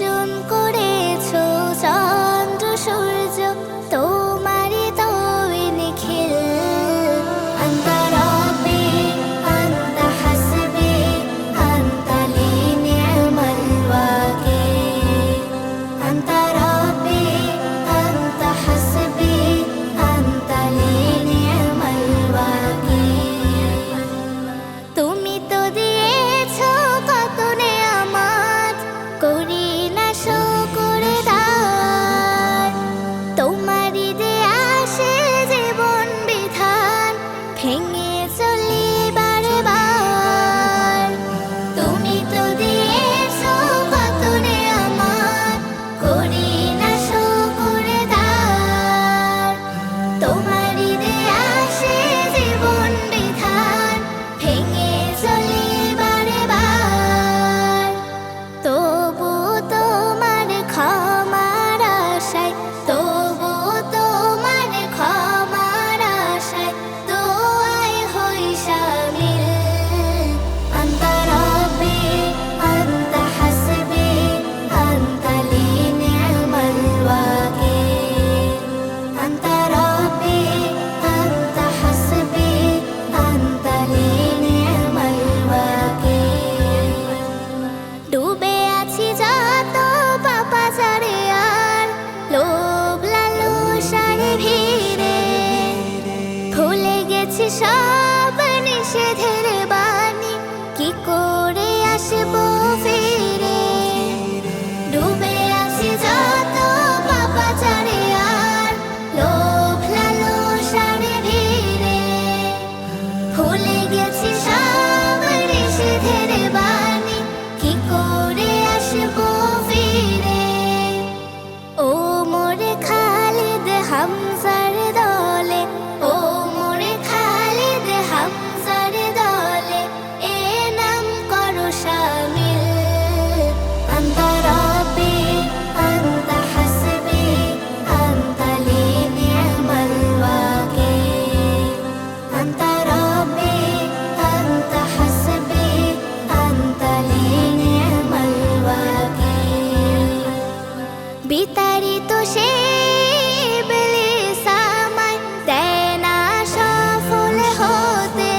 অর্জন করে সব নিষেধের বাণী। কি করে আসব বিতাড়িত সে সামান দেয় না সফল হতে।